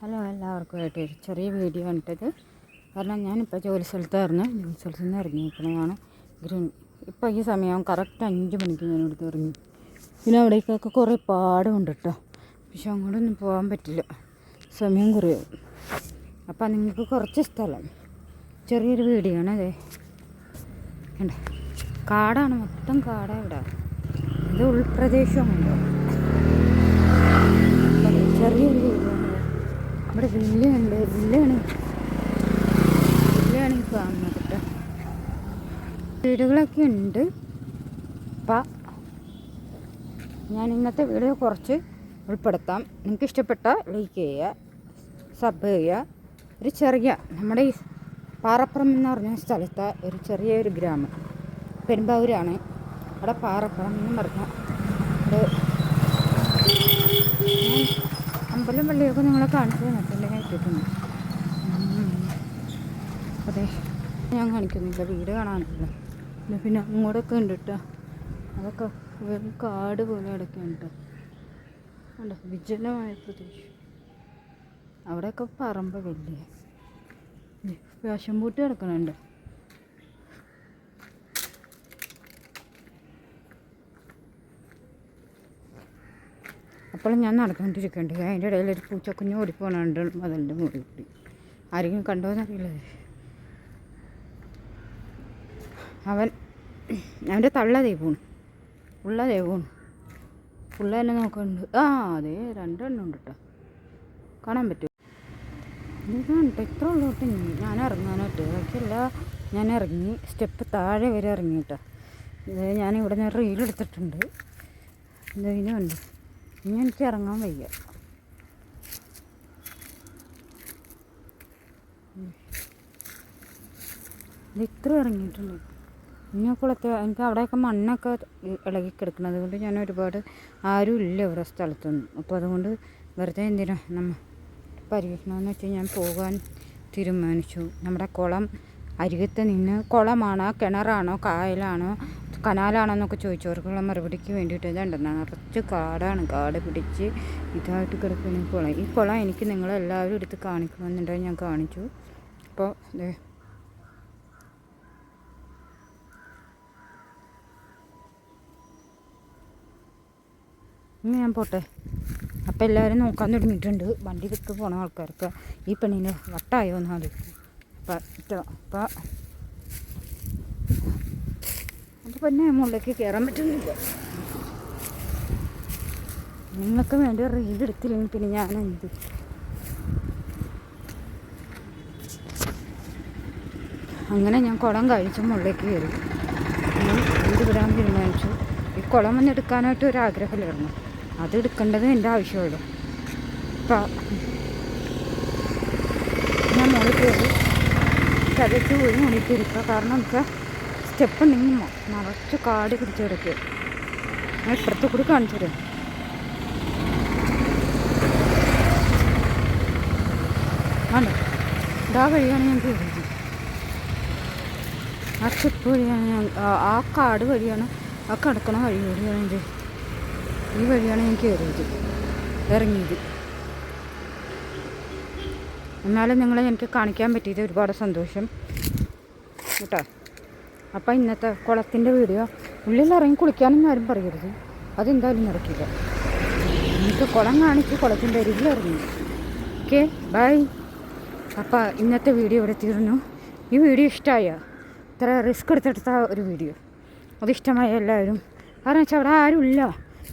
Hello എല്ലാവർക്കുമായിട്ട് ഒരു ചെറിയ video കണ്ടത് കാരണം ഞാനിപ്പോൾ ജോലി സ്ഥലത്തായിരുന്നു. ജോലി സ്ഥലത്ത് നിന്ന് ഇറങ്ങിയിരിക്കുന്നതാണ് ഗ്രീൻ. ഇപ്പോൾ ഈ സമയം കറക്റ്റ് അഞ്ച് മണിക്ക് ഞാൻ ഇവിടുത്തെ ഇറങ്ങി. പിന്നെ അവിടേക്കൊക്കെ കുറേ പാടമുണ്ട് കേട്ടോ പക്ഷെ അങ്ങോട്ടൊന്നും പോകാൻ പറ്റില്ല. സമയം കുറയും അപ്പം നിങ്ങൾക്ക് കുറച്ച് സ്ഥലം. ചെറിയൊരു വീഡിയോ ആണ് അതെ കാടാണ്. മൊത്തം കാടാണ് ഇവിടെ. ഇത് ഉൾപ്രദേശമാണ് അതെ, ചെറിയൊരു വീടാണ് എല്ലാണ് വില്ലയാണ് വില്ലയാണ് ഈ വീടുകളൊക്കെ ഉണ്ട്. അപ്പം ഞാൻ ഇന്നത്തെ വീഡിയോ കുറച്ച് ഉൾപ്പെടുത്താം. നിങ്ങൾക്ക് ഇഷ്ടപ്പെട്ട ലൈക്ക് ചെയ്യുക സബ് ചെയ്യുക ഒരു ചെറിയ നമ്മുടെ ഈ പാറപ്പുറം എന്ന് പറഞ്ഞ സ്ഥലത്തെ ഒരു ചെറിയൊരു ഗ്രാമം. പെരുമ്പാവൂരാണ്. അവിടെ പാറപ്പുറം എന്ന് പറഞ്ഞ അമ്പലം പള്ളിയൊക്കെ നിങ്ങളെ കാണിച്ചു തന്നിട്ടുണ്ട് ഞാൻ ഇട്ടിട്ടുണ്ട് അതെ. ഞാൻ കാണിക്കുന്നില്ല വീട് കാണാനില്ല പിന്നെ പിന്നെ അങ്ങോട്ടൊക്കെ ഉണ്ട് കേട്ടോ അതൊക്കെ വെറും കാട് പോലെ കിടക്കുന്നുണ്ട് ഉണ്ട് വിജനമായ പ്രദേശം. അവിടെയൊക്കെ പറമ്പ് വലിയ. വേഷം പൂട്ടി കിടക്കണുണ്ട് അപ്പോൾ ഞാൻ നടന്നുകൊണ്ടിരിക്കുന്നുണ്ട്. അതിന്റെ ഇടയിൽ ഒരു പൂച്ചക്കുഞ്ഞ് ഓടിപ്പോണുണ്ട്. മതിലിന്റെ മുറി കൂടി. ആരെങ്കിലും കണ്ടോന്നറിയില്ല അവൻ അവന്റെ തള്ള ദൈവമാണ് ഉള്ള ദൈവമാണ് ഉള്ള തന്നെ നോക്കുന്നുണ്ട്. ആ അതെ രണ്ടെണ്ണം ഉണ്ട് കേട്ടോ കാണാൻ പറ്റും ഇതാണ് കേട്ടോ ഇത്ര ഉള്ളോട്ട് ഞാൻ ഇറങ്ങാനായിട്ട് ബാക്കിയല്ല ഞാൻ ഇറങ്ങി. സ്റ്റെപ്പ് താഴെ വരെ ഇറങ്ങി കേട്ടോ ഇത് ഞാൻ ഇവിടെ നിന്ന് റീൽ എടുത്തിട്ടുണ്ട്. ഇത് ഇതിനുണ്ട് ഇനി എനിക്ക് ഇറങ്ങാൻ വയ്യ. ഇത് ഇത്ര ഇറങ്ങിയിട്ടുണ്ട്. ഇനി കുളത്തെ എനിക്ക് അവിടെയൊക്കെ മണ്ണൊക്കെ ഇളകി കിടക്കുന്നത് ഞാൻ ഒരുപാട് ആരും ഇല്ല ഇവിടെ സ്ഥലത്തൊന്നും. അപ്പോൾ അതുകൊണ്ട് വെറുതെ എന്തിനാ നമ്മ പരീക്ഷണമെന്ന് വെച്ച് ഞാൻ പോകാൻ തീരുമാനിച്ചു. നമ്മുടെ കുളം അരികത്ത് നിന്ന് കുളമാണോ കിണറാണോ കായലാണോ കനാലാണോ എന്നൊക്കെ ചോദിച്ചവർക്കുള്ള മറുപടിക്ക് വേണ്ടിയിട്ട് ഇതുണ്ട് നിറച്ച് കാടാണ്. കാട് പിടിച്ച് ഇതായിട്ട് കിടക്കുന്ന കുളം. ഈ കുളം എനിക്ക് നിങ്ങളെല്ലാവരും എടുത്ത് കാണിക്കണമെന്നുണ്ടെങ്കിൽ ഞാൻ കാണിച്ചു. അപ്പോൾ ദേ. ഞാൻ പോട്ടെ. അപ്പം എല്ലാവരും നോക്കാൻ തുടങ്ങിയിട്ടുണ്ട്. വണ്ടി വിട്ട് പോണ ആൾക്കാർക്ക് ഈ പെണ്ണിന് വട്ടായോ എന്ന് ആലോചിക്കും അപ്പം അപ്പം അപ്പം പിന്നെ മുകളിലേക്ക് കയറാൻ പറ്റുന്നില്ല. നിങ്ങൾക്ക് വേണ്ടി റീഡ് എടുത്തില്ലെങ്കിൽ പിന്നെ ഞാൻ എന്ത് അങ്ങനെ ഞാൻ കുളം കഴിച്ച് മുകളിലേക്ക് കയറി. വീട് വിടാൻ തീരുമാനിച്ചു? ഈ കുളം ഒന്ന് എടുക്കാനായിട്ട് ഒരു ആഗ്രഹമില്ലായിരുന്നു. അത് എടുക്കേണ്ടത് എന്റെ ആവശ്യമുള്ളൂ അപ്പം ഞാൻ മുകളിൽ കയറി ചതച്ച് പോയി മുകളിൽ കാരണം നമുക്ക് സ്റ്റെപ്പ് നീങ്ങുമോ നിറച്ച് കാടി പിടിച്ച് കിടക്കുക ഞാൻ ഇപ്പുറത്ത് കൂടി കാണിച്ചു തരാം. വേണ്ട ഇതാ വഴിയാണ് ഞാൻ കയറിയത് ആ സ്റ്റെപ്പ് വഴിയാണ് ഞാൻ ആ കാട് വഴിയാണ് ആ കിടക്കണ വഴി വഴിയാണ് എന്റെ ഈ വഴിയാണ് ഞാൻ കയറിയത് ഇറങ്ങിയത്. എന്നാലും നിങ്ങളെ എനിക്ക് കാണിക്കാൻ പറ്റിയത് ഒരുപാട് സന്തോഷം. കേട്ടോ? അപ്പം ഇന്നത്തെ കുളത്തിന്റെ വീഡിയോ. ഉള്ളിൽ ഇറങ്ങി കുളിക്കാനൊന്നും ആരും പറയരുത്. അതെന്തായാലും നടക്കില്ല. എനിക്ക് കുളം കാണിച്ച് കുളത്തിന്റെ അരികിൽ ഇറങ്ങി. Okay bye. അപ്പോൾ ഇന്നത്തെ വീഡിയോ ഇവിടെ തീർന്നു. ഈ വീഡിയോ ഇഷ്ടമായ ഇത്ര റിസ്ക് എടുത്തെടുത്ത ഒരു വീഡിയോ. അതിഷ്ടമായ എല്ലാവരും. കാരണം വെച്ചാൽ അവിടെ ആരുമില്ല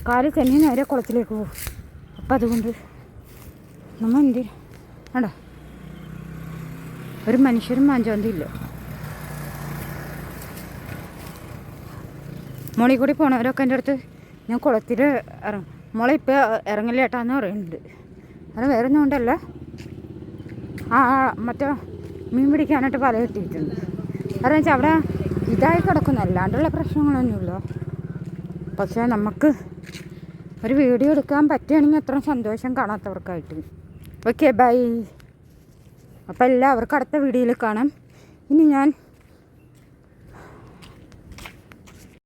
കാലിൽ തന്നെ നേരെ കുളത്തിലേക്ക് പോകും. അപ്പം അതുകൊണ്ട് നമ്മൾ എന്ത് വേണ്ട ഒരു മനുഷ്യരും മാഞ്ചാന്തി ഇല്ല. മോളിൽ കൂടി പോണവരൊക്കെ എന്റെ അടുത്ത് ഞാൻ കുളത്തിൽ ഇറങ്ങും. മോളെ ഇപ്പോൾ ഇറങ്ങില്ല ഏട്ടാന്ന് പറയുന്നുണ്ട്. അത് വേറെ ഒന്നും കൊണ്ടല്ല ആ മറ്റോ മീൻ പിടിക്കാനായിട്ട് പല കിട്ടിയിട്ടുണ്ട്. കാരണം വെച്ചാൽ അവിടെ ഇതായി കിടക്കുന്നു. അല്ലാണ്ടുള്ള പ്രശ്നങ്ങളൊന്നുമില്ല. പക്ഷേ നമുക്ക് ഒരു വീഡിയോ എടുക്കാൻ പറ്റുകയാണെങ്കിൽ അത്ര സന്തോഷം കാണാത്തവർക്കായിട്ട്. Okay bye. അപ്പോൾ എല്ലാവർക്കും അടുത്ത വീഡിയോയിൽ കാണാം. ഇനി ഞാൻ